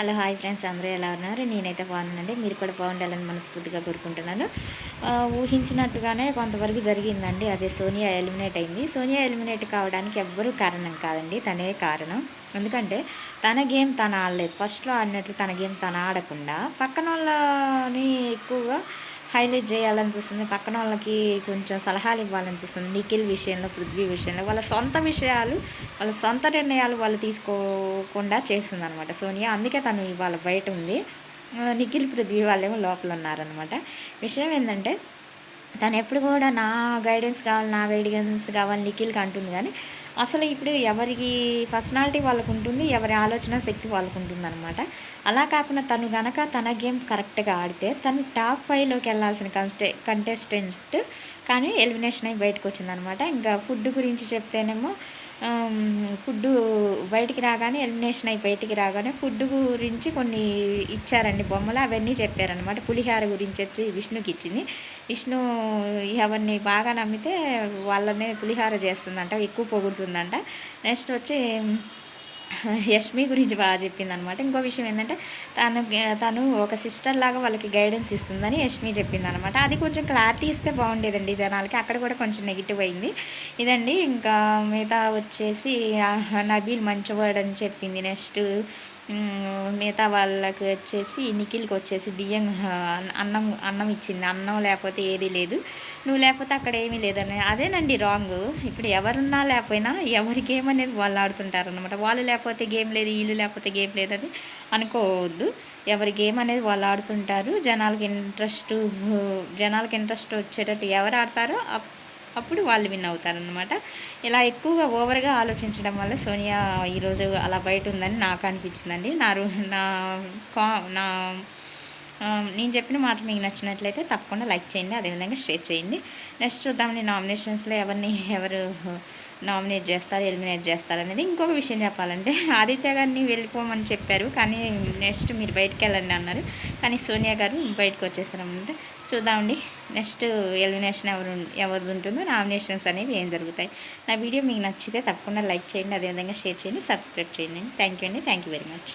Hello hi friends అందరూ ఎలా ఉన్నారు? నేనైతే బాగున్నానండి. మీరు కూడా బాగుండాలని మనస్ఫూర్తిగా కోరుకుంటున్నాను. ఊహించినట్టుగానే కొంతవరకు జరిగిందండి. అదే సోనియా ఎలిమినేట్ అయింది. సోనియా ఎలిమినేట్ కావడానికి ఎవ్వరూ కారణం కాదండి. తనే కారణం. ఎందుకంటే తన గేమ్ తను ఆడలేదు. ఫస్ట్లో ఆడినట్లు తన గేమ్ తను ఆడకుండా పక్కన వాళ్ళని హైలైట్ చేయాలని చూస్తుంది. పక్కన వాళ్ళకి కొంచెం సలహాలు ఇవ్వాలని చూస్తుంది. నిఖిల్ విషయంలో పృథ్వీ విషయంలో వాళ్ళ సొంత విషయాలు వాళ్ళ సొంత నిర్ణయాలు వాళ్ళు తీసుకోకుండా చేస్తుంది అనమాట సోనియా. అందుకే తను ఇవాళ బయట ఉంది. నిఖిల్ పృథ్వీ వాళ్ళేమో లోపల ఉన్నారనమాట విషయం ఏంటంటే తను ఎప్పుడు కూడా నా గైడెన్స్ కావాలి నా గైడెన్స్ కావాలి నిఖిల్కి అంటుంది కానీ అసలు ఇప్పుడు ఎవరికి పర్సనాలిటీ వాళ్ళకు ఉంటుంది ఎవరి ఆలోచన శక్తి వాళ్ళకు ఉంటుంది అనమాట అలా కాకుండా తను గనక తన గేమ్ కరెక్ట్గా ఆడితే తను టాప్ ఫైవ్లోకి వెళ్ళాల్సిన కన్స్టే కంటెస్టెంట్ కానీ ఎలిమినేషన్ అయి బయటకు వచ్చిందనమాట ఇంకా ఫుడ్ గురించి చెప్తేనేమో ఫుడ్ బయటికి రాగానే ఎలిమినేషన్ అయి బయటికి రాగానే ఫుడ్ గురించి కొన్ని ఇచ్చారండి బొమ్మలు అవన్నీ చెప్పారనమాట పులిహార గురించి వచ్చి విష్ణుకి ఇచ్చింది. విష్ణు అవన్నీ బాగా నమ్మితే వాళ్ళనే పులిహార చేస్తుందంట ఎక్కువ పొగుడుతుందంట. నెక్స్ట్ వచ్చి యష్మి గురించి బాగా చెప్పింది అనమాట ఇంకో విషయం ఏంటంటే తను తను ఒక సిస్టర్ లాగా వాళ్ళకి గైడెన్స్ ఇస్తుందని యష్మి చెప్పింది అనమాట అది కొంచెం క్లారిటీ ఇస్తే బాగుండేదండి జనాలకి. అక్కడ కూడా కొంచెం నెగిటివ్ అయింది. ఇదండి ఇంకా మిగతా వచ్చేసి నబీల్ మంచివాడు అని చెప్పింది నెక్స్ట్ మిగతా వాళ్ళకి వచ్చేసి నిఖిల్కి వచ్చేసి బియ్యం అన్నం అన్నం ఇచ్చింది. అన్నం లేకపోతే ఏది లేదు. నువ్వు లేకపోతే అక్కడ ఏమీ లేదని అదేనండి రాంగ్. ఇప్పుడు ఎవరున్నా లేకపోయినా ఎవరి గేమ్ అనేది వాళ్ళు ఆడుతుంటారు అనమాట వాళ్ళు లేకపోతే గేమ్ లేదు వీళ్ళు లేకపోతే గేమ్ లేదని అనుకోవద్దు. ఎవరి గేమ్ అనేది వాళ్ళు ఆడుతుంటారు. జనాలకి ఇంట్రెస్ట్ జనాలకి ఇంట్రెస్ట్ వచ్చేటట్టు ఎవరు ఆడతారో అప్పుడు వాళ్ళు విన్ అవుతారనమాట ఇలా ఎక్కువగా ఓవర్గా ఆలోచించడం వల్ల సోనియా ఈరోజు అలా బయట ఉందని నాకు అనిపించిందండి. నా నా కా నా నేను చెప్పిన మాట మీకు నచ్చినట్లయితే తప్పకుండా లైక్ చేయండి అదేవిధంగా షేర్ చేయండి. నెక్స్ట్ చూద్దామని నామినేషన్స్లో ఎవరిని ఎవరు నామినేట్ చేస్తారు ఎలిమినేట్ చేస్తారు అనేది ఇంకొక విషయం చెప్పాలంటే. ఆదిత్య గారిని వెళ్ళిపోమని చెప్పారు కానీ నెక్స్ట్ మీరు బయటికి వెళ్ళండి అన్నారు. కానీ సోనియా గారు బయటకు వచ్చేసారనమాట చూద్దామండి నెక్స్ట్ ఎలిమినేషన్ ఎవరు ఎవరిది ఉంటుందో నామినేషన్స్ అనేవి ఏం జరుగుతాయి. నా వీడియో మీకు నచ్చితే తప్పకుండా లైక్ చేయండి అదేవిధంగా షేర్ చేయండి సబ్స్క్రైబ్ చేయండి. థ్యాంక్ యూ అండి థ్యాంక్ యూ వెరీ మచ్.